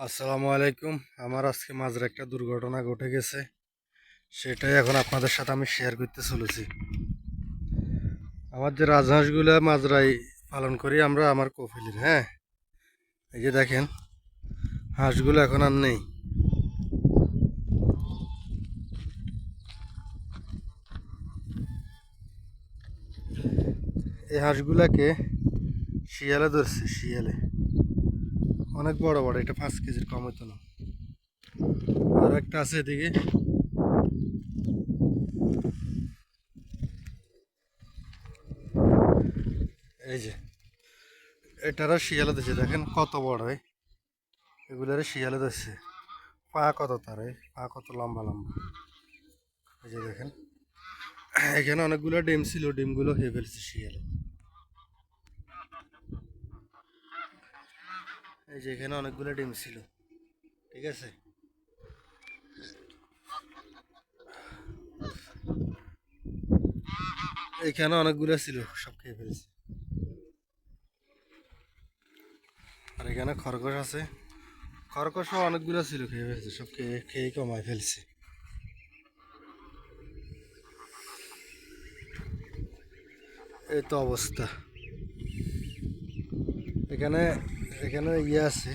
আসসালামু আলাইকুম। আমার আজকে মাঝের একটা দুর্ঘটনা ঘটে গেছে। সেটাই এখন আপনাদের সাথে আমি শেয়ার করতে চলেছি। আমার যে রাজহাঁসগুলো মাজরাই পালন করি আমরা, আমার কফিলের হ্যাঁ? এই যে দেখেন, হাঁসগুলো এখন আর নেই। এই হাঁসগুলাকে শিয়ালে ধরছে, শিয়ালে। অনেক বড় বড়, এটা পাঁচ কেজির কম হতো না। আর একটা আছে এদিকে। এই যে, এটারও শিয়ালে দিচ্ছে দেখেন কত বড় এগুলার শিয়ালে দিচ্ছে পা কত তার পা কত লম্বা লম্বা। এই যে দেখেন, এখানে অনেকগুলো ডিম ছিল, ডিমগুলো খেয়ে ফেলছে শিয়ালে। এই যে এখানে অনেকগুলো ডিম ছিল। ঠিক আছে? এখানে অনেকগুলো ছিল, সব খেয়ে ফেলেছে। আর এখানে খরগোশ আছে। খরগোশও অনেকগুলো ছিল, খেয়ে ফেলছে, সব খেয়ে খেয়ে কমায় ফেলছে। এই তো অবস্থা। এখানে এখানে ইয়ে আছে,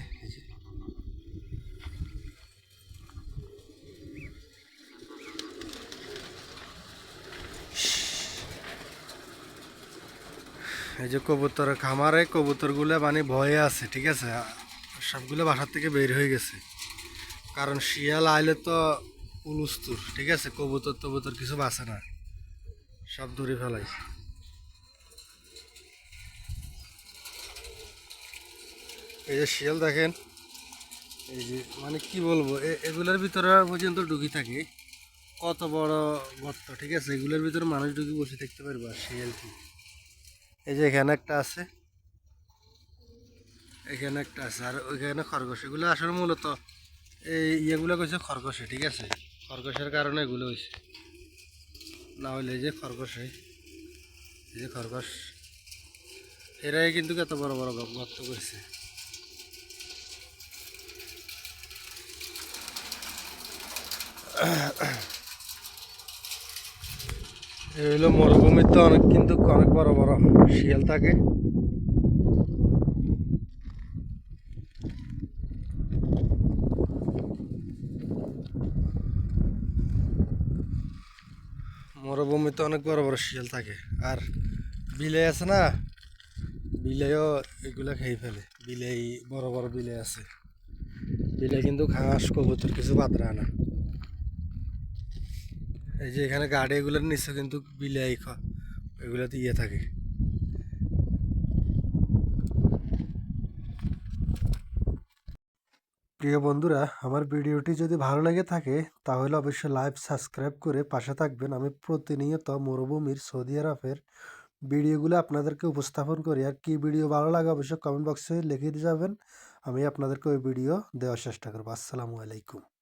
এই যে। কবুতর, খামারে কবুতরগুলো মানে ভয়ে আছে, ঠিক আছে? সবগুলো বাসার থেকে বের হয়ে গেছে। কারণ শিয়াল আইলে তো উলুস্তুর ঠিক আছে? কবুতর টবুতর কিছু বাঁচে না। সব দূরে ফেলাই। এই যে শিয়াল দেখেন, এই যে মানে কি বলব এগুলোর ভিতরে পর্যন্ত ঢুকি থাকে। কত বড় গর্ত, ঠিক আছে? এগুলোর ভিতরে মানুষ ঢুকি বসে থাকতে পারবে আর শিয়াল কি। এই যে এখানে একটা আছে। এখানে একটা আছে, আর ওইখানে খরগোশ। এগুলো আসলে মূলত এই ইয়েগুলো কইছে খরগোশে ঠিক আছে? খরগোশের কারণে এগুলো হয়েছে না হলে এই যে খরগোশ এই যে খরগোশ, এরাই কিন্তু এত বড় বড় গর্ত করছে এই হলো মরুভূমিতে অনেক কিন্তু অনেক বড় বড় শিয়াল থাকে। মরুভূমিতে অনেক বড় বড় শিয়াল থাকে। আর বিলে আছে না বিলেও এগুলা খেয়ে ফেলে। বিলেই, বড় বড় বিলে আছে। বিলে কিন্তু ঘাস, কবুতর কিছু বাদ না। এই যে এখানে গাড়ি এগুলোর নিচে কিন্তু বিলাই খা এগুলোতে ইয়ে থাকে। প্রিয় বন্ধুরা, আমার ভিডিওটি যদি ভালো লেগে থাকে, তাহলে অবশ্যই লাইভ সাবস্ক্রাইব করে পাশে থাকবেন। আমি প্রতিনিয়ত মরুভূমির সৌদি আরবের ভিডিওগুলো আপনাদেরকে উপস্থাপন করি। আর কি ভিডিও ভালো লাগে অবশ্যই কমেন্ট বক্সে লিখে দিয়ে যাবেন। আমি আপনাদেরকে ওই ভিডিও দেওয়ার চেষ্টা করব। আসসালামু আলাইকুম।